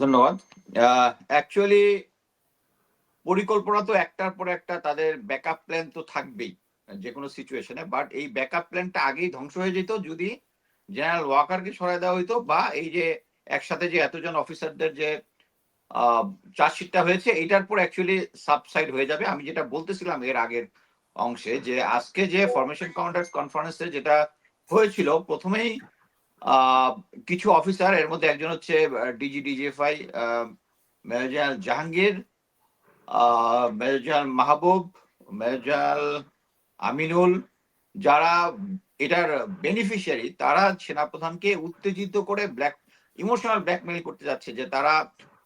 ধন্যবাদ। অ্যাকচুয়ালি পরিকল্পনা তো একটার পর একটা তাদের ব্যাকআপ প্ল্যান তো থাকবেই যে কোনো সিচুয়েশনে বাট এই ব্যাকআপ প্ল্যানটা আগেই ধ্বংস হয়ে যেত যদি জেনারেল ওয়াকারকে সরাই দেওয়া হইতো বা এই যে একসাথে যে এতজন অফিসারদের যে চার্জশিটটা হয়েছে এটার পর অ্যাকচুয়ালি সাবসাইড হয়ে যাবে। আমি যেটা বলতেছিলাম এর আগের অংশে যে আজকে যে ফরমেশন কাউন্টার্স কনফারেন্সে যেটা হয়েছিল, প্রথমেই কিছু অফিসার, এর মধ্যে একজন হচ্ছে DG DGFI major Jahangir major Mahbub, major Aminul, যারা এটার বেনিফিশিয়ারি তারা সেনাপ্রধানকে উত্তেজিত করে ব্ল্যাক ইমোশনাল ব্ল্যাকমেইল করতে যাচ্ছে যে তারা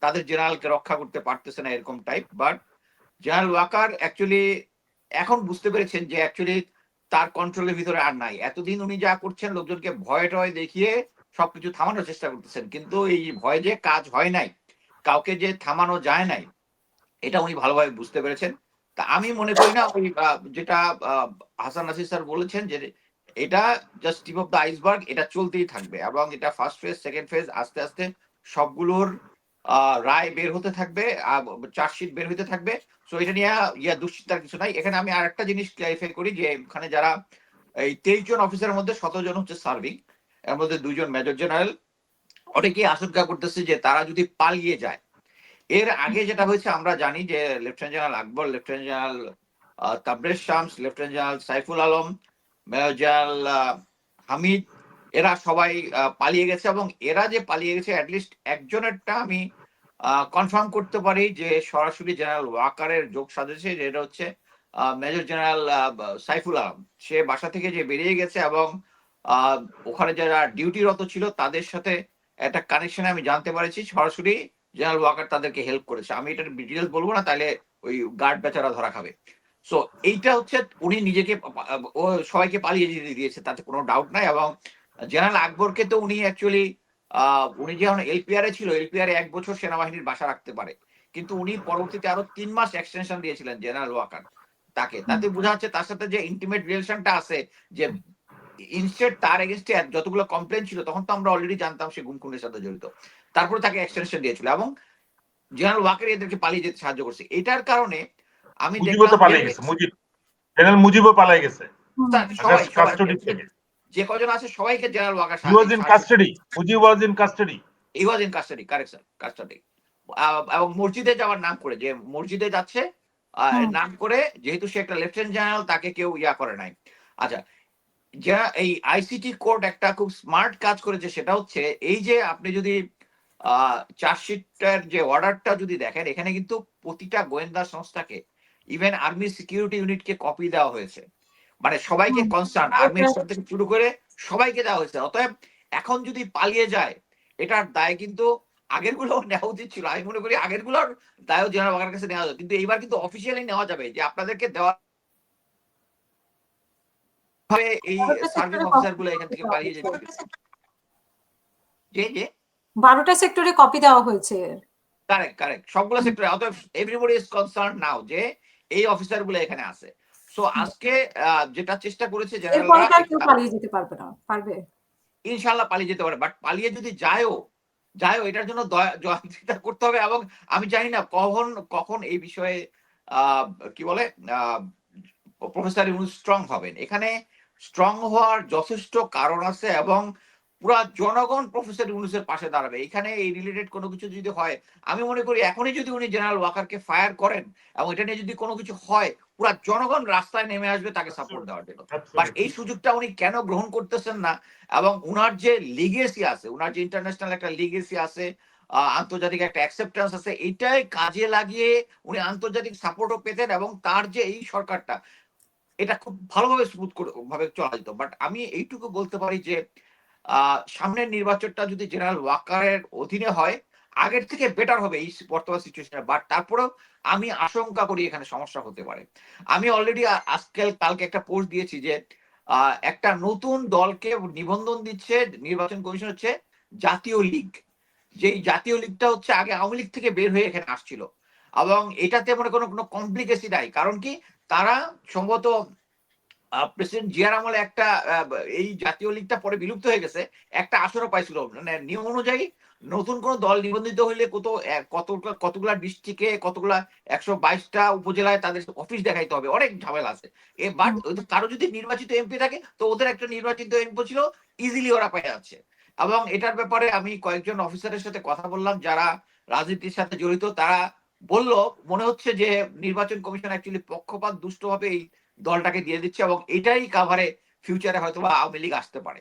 তাদের জেনারেলকে রক্ষা করতে পারতেছে না এরকম type but general Waker actually এখন বুঝতে পেরেছেন যে অ্যাকচুয়ালি তার কন্ট্রোলের ভিতরে আর নাই। এতদিন উনি যা করছেন, লোকজনকে ভয় টয় দেখিয়ে সবকিছু থামানোর চেষ্টা করতেছেন। কিন্তু এই ভয় যে কাজ হয় নাই, কাউকে যে থামানো যায় নাই, এটা উনি ভালোভাবে বুঝতে পেরেছেন। তা আমি মনে করি না, ওই যেটা হাসান নাসির স্যার বলেছেন যে এটা just tip of the iceberg এটা চলতেই থাকবে। এবং এটা ফার্স্ট ফেজ সেকেন্ড ফেজ আস্তে আস্তে সবগুলোর রায় বের হতে থাকবে চার্জশিট বের হতে থাকবে। সো এটা নিয়ে, ইয়া, দুশ্চিন্তার কিছু নাই। এখানে আমি আরেকটা জিনিস ক্লারিফাই করি যে, এখানে যারা, এই তেইশ জন অফিসারের মধ্যে সতেরো জন হচ্ছে সার্ভিং এর মধ্যে দুইজন মেজর জেনারেল অনেকেই আশঙ্কা করতেছে যে, তারা যদি পালিয়ে যায়, এর আগে যেটা হয়েছে, আমরা জানি যে lieutenant general Akbar lieutenant general Tabrez Shams lieutenant general Saiful Alam major general Hamid এরা সবাই পালিয়ে গেছে এবং এরা যে পালিয়ে গেছে অ্যাটলিস্ট একজনেরটা আমি কনফার্ম করতে পারি যে সরাসরি জেনারেল ওয়াকারের যোগ সাজেছে, যেটা হচ্ছে মেজর জেনারেল সাইফুল আলম। সে বাসা থেকে যে বেরিয়ে গেছে এবং ওখানে যারা ডিউটিরত ছিল, তাদের সাথে একটা কানেকশন আমি জানতে পারছি। সরাসরি জেনারেল ওয়াকার তাদেরকে হেল্প করেছে। আমি এটার ডিটেলস বলব না, তাহলে ওই গার্ড বেচারা ধরা খাবে। সো এইটা হচ্ছে, উনি নিজেকে ও সবাইকে পালিয়ে দিয়েছে, তাতে কোনো ডাউট নাই এবং জেনারেল আকবরকে তো উনি অ্যাকচুয়ালি উনি যখন এলপিআর এ ছিল এলপিআর এক বছর সেনাবাহিনীর বাসা রাখতে পারে। কিন্তু উনি পরবর্তীতে আরও তিন মাস এক্সটেনশন দিয়েছিলেন জেনারেল ওয়াকার তাকে। তাতে বোঝা যাচ্ছে তার সাথে যে ইন্টিমেট রিলেশনটা আছে যে ইনস্টেড তার এগেনস্টে যতগুলো কমপ্লেন ছিল তখন তো আমরা অলরেডি জানতাম সে গুম খুনের সাথে জড়িত। তারপরে তাকে এক্সটেনশন দিয়েছিল এবং জেনারেল ওয়াকার এদেরকে পালিয়ে যেতে সাহায্য করছে। এটার কারণে আমি দেখলাম পালিয়ে গেছে মুজিব জেনারেল মুজিবও পালিয়ে গেছে। সবাই যে কজন আছে সবাইকে general Waker he was in custody Mujib was in custody he was in custody correct sir custody এবং মসজিদে যাওয়ার নাম করে যে মসজিদে যাচ্ছে নাম করে যেহেতু সে একটা লেফটেন্যান্ট জেনারেল তাকে কেউ ইয়া করে নাই। আচ্ছা যা এই আইসিটি কোড একটা খুব স্মার্ট কাজ করেছে সেটা হচ্ছে এই যে আপনি যদি চার্জশিটের যে অর্ডারটা যদি দেখেন এখানে কিন্তু প্রতিটা গোয়েন্দা সংস্থাকে ইভেন আর্মি সিকিউরিটি ইউনিটকে কপি দেওয়া হয়েছে। মানে সবাইকে কনসার্ন আর্মির থেকে শুরু করে সবাইকে দেওয়া হয়েছে। অতএব এখন যদি পালিয়ে যায় এটার দায় কিন্তু আগেরগুলো নেওয়া উচিত ছিল। আমি মনে করি আগেরগুলোর দায়ও জেনারেল ওয়াকারের কাছে নেওয়া যাবে কিন্তু এইবার কিন্তু অফিসিয়ালি নেওয়া যাবে যে আপনাদেরকে দেওয়া এই সার্ভিস অফিসারগুলো এখান থেকে পালিয়ে যেতে হবে। যে যে বারোটা সেক্টরে কপি দেওয়া হয়েছে। কারেক্ট কারেক্ট সবগুলো সেক্টরে। অতএব এভরিবডি ইজ কনসার্ন নাও যে এই অফিসারগুলো এখানে আছে। সো আজকে যেটা চেষ্টা করেছে পালিয়ে যেতে পারবে না পারবে? ইনশাল্লাহ পালিয়ে যেতে পারে বাট পালিয়ে যদি যায়ও যায়ও এটার জন্য দয়া- করতে হবে এবং আমি জানি না কখন কখন এই বিষয়ে আহ, কি বলে প্রফেসর ইউনুস স্ট্রং হবেন। এখানে স্ট্রং হওয়ার যথেষ্ট কারণ আছে এবং পুরা জনগণ প্রফেসর ইউনুসের পাশে দাঁড়াবে। এখানে এই রিলেটেড কোনো কিছু যদি হয় আমি মনে করি এখনই যদি উনি জেনারেল ওয়াকারকে ফায়ার করেন এবং এটা নিয়ে যদি কোনো কিছু হয় পুরা জনগণ রাস্তায় নেমে আসবে তাকে সাপোর্ট দেওয়ার জন্য। বাট এই সুযোগটা উনি কেন গ্রহণ করতেছেন না? এবং উনার যে লিগেসি আছে উনার যে ইন্টারন্যাশনাল একটা লিগেসি আছে আন্তর্জাতিক একটা অ্যাকসেপ্টেন্স আছে এটাই কাজে লাগিয়ে উনি আন্তর্জাতিক সাপোর্টও পেতেন এবং তার যে এই সরকারটা এটা খুব ভালোভাবে স্মুথ ভাবে চলা যেত। বাট আমি এইটুকু বলতে পারি যে সামনের নির্বাচনটা যদি জেনারেল ওয়াকারের অধীনে হয়, আগের থেকে বেটার হবে এই বর্তমান সিচুয়েশনে বাট তারপরেও আমি আশঙ্কা করি এখানে সমস্যা হতে পারে। আমি অলরেডি আজকে কালকে একটা পোস্ট দিয়েছি যে একটা নতুন দলকে নিবন্ধন দিচ্ছে নির্বাচন কমিশন হচ্ছে জাতীয় লীগ। যেই জাতীয় লীগটা হচ্ছে আগে আওয়ামী লীগ থেকে বের হয়ে এখানে আসছিল। এবং এটাতে মনে কোনো কোনো কমপ্লিকেসি নাই। কারণ কি? তারা সম্ভবত প্রেসিডেন্ট জিয়ার আমলে একটা এই জাতীয় লীগটা পরে বিলুপ্ত হয়ে গেছে একটা আসনও পাইছিল। মানে নিয়ম অনুযায়ী নতুন কোন দল নিবন্ধিত হইলে কত কতগুলা কতগুলা ডিস্ট্রিক্টে কতগুলা একশো বাইশটা উপজেলায় তাদের অফিস দেখাইতে হবে অনেক ঝামেলা আছে। এ বাট কারও যদি নির্বাচিত এমপি থাকে তো ওদের একটা নির্বাচিত এমপি ছিল ইজিলি ওরা পেয়ে যাচ্ছে। এবং এটার ব্যাপারে আমি কয়েকজন অফিসারের সাথে কথা বললাম যারা রাজনীতির সাথে জড়িত তারা বলল মনে হচ্ছে যে নির্বাচন কমিশন অ্যাকচুয়ালি পক্ষপাত দুষ্টভাবে এই দলটাকে দিয়ে দিচ্ছে এবং এটাই কাভারে ফিউচারে হয়তো বা আওয়ামী লীগ আসতে পারে।